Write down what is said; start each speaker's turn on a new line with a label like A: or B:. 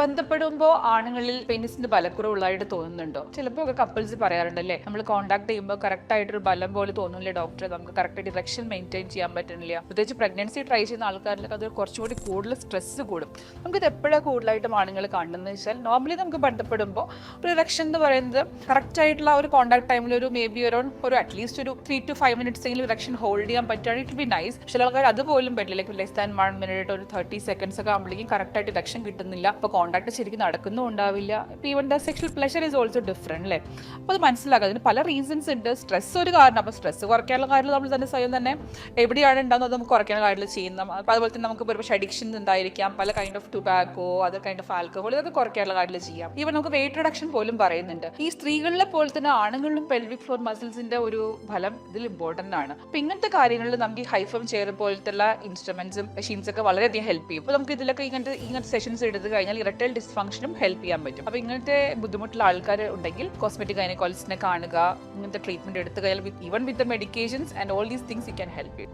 A: ബന്ധപ്പെടുമ്പോൾ ആണുങ്ങളിൽ പെനിസിന്റെ ബലക്കുറവുള്ളതായിട്ട് തോന്നുന്നുണ്ടോ? ചിലപ്പോൾ ഒക്കെ കപ്പിൾസ് പറയാറുണ്ടല്ലേ? നമ്മൾ കോൺടാക്ട് ചെയ്യുമ്പോൾ കറക്റ്റ് ആയിട്ടൊരു ബലം പോലെ തോന്നുന്നില്ല ഡോക്ടറെ നമുക്ക് കറക്റ്റ് ഡിറക്ഷൻ മെയിന്റെയിൻ ചെയ്യാൻ പറ്റുന്നില്ല പ്രത്യേകിച്ച് പ്രഗ്നൻസി ട്രൈ ചെയ്യുന്ന ആൾക്കാരിലൊക്കെ അത് കുറച്ചുകൂടി കൂടുതൽ സ്ട്രെസ് കൂടും. നമുക്കിത് എപ്പോഴാണ് കൂടുതലായിട്ടും ആണുങ്ങൾ കാണുന്നത് വെച്ചാൽ നോർമലി നമുക്ക് ബന്ധപ്പെടുമ്പോൾ ഒരു എന്ന് പറയുന്നത് കറക്റ്റ് ആയിട്ടുള്ള ഒരു കോൺടാക്ട് ടൈമിൽ ഒരു മേ ബി ഒരു ഒരു അറ്റ്ലീസ്റ്റ് ഒരു ത്രീ ടു ഫൈവ് മിനിറ്റ്സ് എങ്കിലും ഇറക്ഷൻ ഹോൾഡ് ചെയ്യാൻ പറ്റുകയാണെങ്കിൽ ഇറ്റ് ബി നൈസ് ചില ആൾക്കാർ അതുപോലും പറ്റില്ല. Like less than one minute ഒരു തേർട്ടി സെക്കൻഡ്സ് ഒക്കെ ആകുമ്പോഴേക്കും കറക്റ്റ് ആയിട്ട് ഇറക്ഷൻ കിട്ടുന്നില്ല. അപ്പോൾ കോൺടാക്ട് ശരിക്കും നടക്കുന്നും ഉണ്ടാവില്ല. ഇപ്പോൾ even the sexual pleasure is also different അല്ലേ അപ്പോൾ അത് മനസ്സിലാക്കുക അതിന് പല റീസൺസ് ഉണ്ട്. സ്ട്രെസ് ഒരു കാരണം. അപ്പോൾ സ്ട്രെസ് കുറയ്ക്കാനുള്ള കാര്യങ്ങൾ നമ്മൾ തന്നെ സ്വയം തന്നെ എവിടെയാണ് ഉണ്ടാകുന്നത് അത് നമുക്ക് കുറയ്ക്കാനുള്ള കാര്യങ്ങൾ ചെയ്യുന്ന അപ്പോൾ അതുപോലെ തന്നെ നമുക്ക് ഒരുപക്ഷെ അഡിക്ഷൻ ഉണ്ടായിരിക്കാം. പല kind of tobacco other kind of alcohol ഇതൊക്കെ കുറയ്ക്കാനുള്ള കാര്യങ്ങൾ ചെയ്യാം. ഈവൻ നമുക്ക് വെയിറ്റ് റിഡക്ഷൻ പോലും പറയുന്നുണ്ട്. ഈ സ്ത്രീകളിലെ പോലെ തന്നെ ആണുങ്ങളിലും പെൽവിക് ഫ്ലോർ മസിൽസിന്റെ ഒരു ഫലം ഇതിൽ ഇമ്പോർട്ടന്റ് ആണ്. അപ്പോൾ ഇങ്ങനത്തെ കാര്യങ്ങളിൽ നമുക്ക് ഈ ഹൈഫം ചെയർ പോലത്തുള്ള ഇൻസ്ട്രുമെന്റ്സും മെഷീൻസ് ഒക്കെ വളരെയധികം ഹെൽപ്പ് ചെയ്യും. അപ്പോൾ നമുക്ക് ഇതിലൊക്കെ ഇങ്ങനത്തെ ഇങ്ങനത്തെ സെഷൻസ് എടുത്ത് കഴിഞ്ഞാൽ ഇറക്ടൈൽ ഡിസ്ഫങ്ഷനും ഹെൽപ്പ് ചെയ്യാൻ പറ്റും. അപ്പോൾ ഇങ്ങനത്തെ ബുദ്ധിമുട്ടുള്ള ആൾക്കാർ ഉണ്ടെങ്കിൽ കോസ്മെറ്റിക് ഗൈനക്കോളജിസ്റ്റിനെ കാണുക ഇങ്ങനത്തെ ട്രീറ്റ്മെന്റ് എടുത്തു കഴിഞ്ഞാൽ even with medications and all these things you can help you